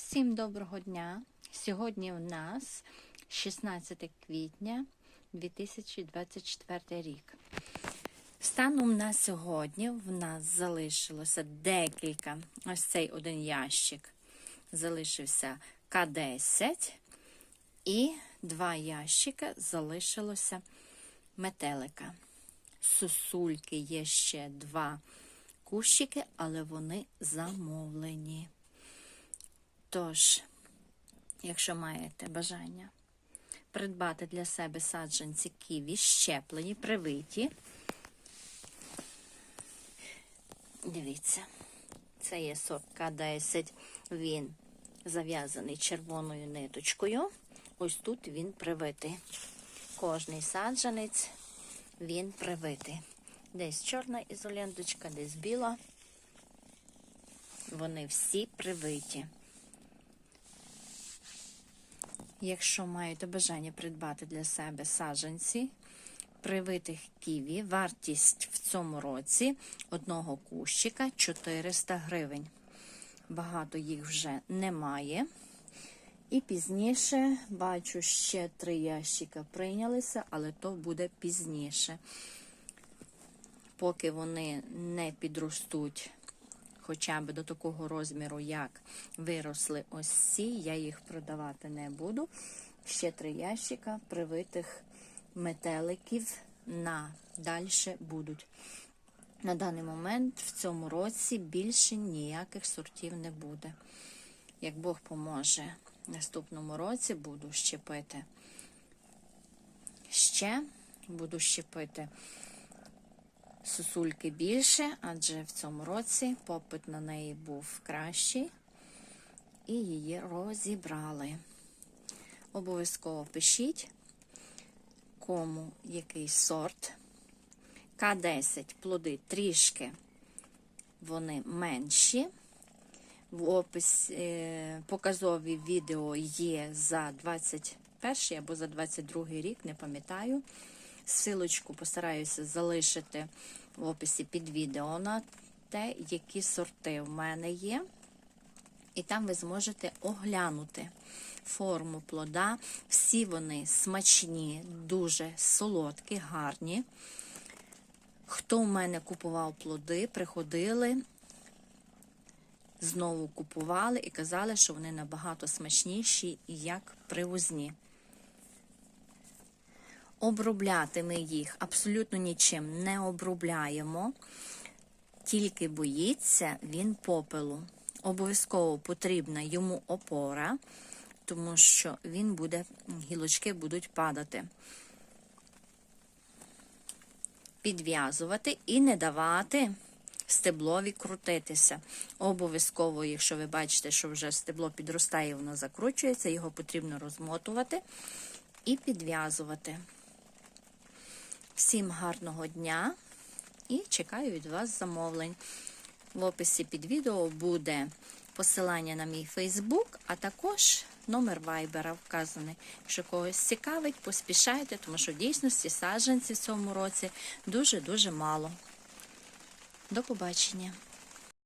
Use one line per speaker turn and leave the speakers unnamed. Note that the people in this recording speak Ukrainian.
Всім доброго дня! Сьогодні в нас 16 квітня 2024 рік. Станом на сьогодні в нас залишилося декілька. Ось цей один ящик залишився К10 і два ящика залишилося метелика. Сусульки є ще два кущики, але вони замовлені. Тож, якщо маєте бажання придбати для себе саджанці ківі, щеплені, привиті, дивіться, це є сорт К10, він зав'язаний червоною ниточкою. Ось тут він привитий. Кожний саджанець він привитий. Десь чорна ізоленточка, десь біла. Вони всі привиті. Якщо маєте бажання придбати для себе саджанці привитих ківі, вартість в цьому році одного кущика 400 гривень. Багато їх вже немає. І пізніше, бачу, ще три ящика прийнялися, але то буде пізніше. Поки вони не підростуть хоча б до такого розміру, як виросли ось ці, я їх продавати не буду. Ще три ящика привитих метеликів на дальше будуть. На даний момент в цьому році більше ніяких сортів не буде. Як Бог поможе, в наступному році буду щепити. Ще буду щепити сосульки більше, адже в цьому році попит на неї був кращий, і її розібрали. Обов'язково пишіть, кому який сорт. К10 плоди трішки вони менші. В описі е, показові відео є за 21 або за 22 рік, не пам'ятаю. Силочку постараюся залишити в описі під відео на те, які сорти в мене є. І там ви зможете оглянути форму плода. Всі вони смачні, дуже солодкі, гарні. Хто в мене купував плоди, приходили, знову купували і казали, що вони набагато смачніші, як привозні. Обробляти ми їх абсолютно нічим не обробляємо, тільки боїться він попелу. Обов'язково потрібна йому опора, тому що він буде, гілочки будуть падати. Підв'язувати і не давати стеблові крутитися. Обов'язково, якщо ви бачите, що вже стебло підростає, воно закручується, його потрібно розмотувати і підв'язувати. Всім гарного дня і чекаю від вас замовлень. В описі під відео буде посилання на мій Фейсбук, а також номер вайбера вказаний. Якщо когось цікавить, поспішайте, тому що в дійсності саджанців в цьому році дуже-дуже мало. До побачення!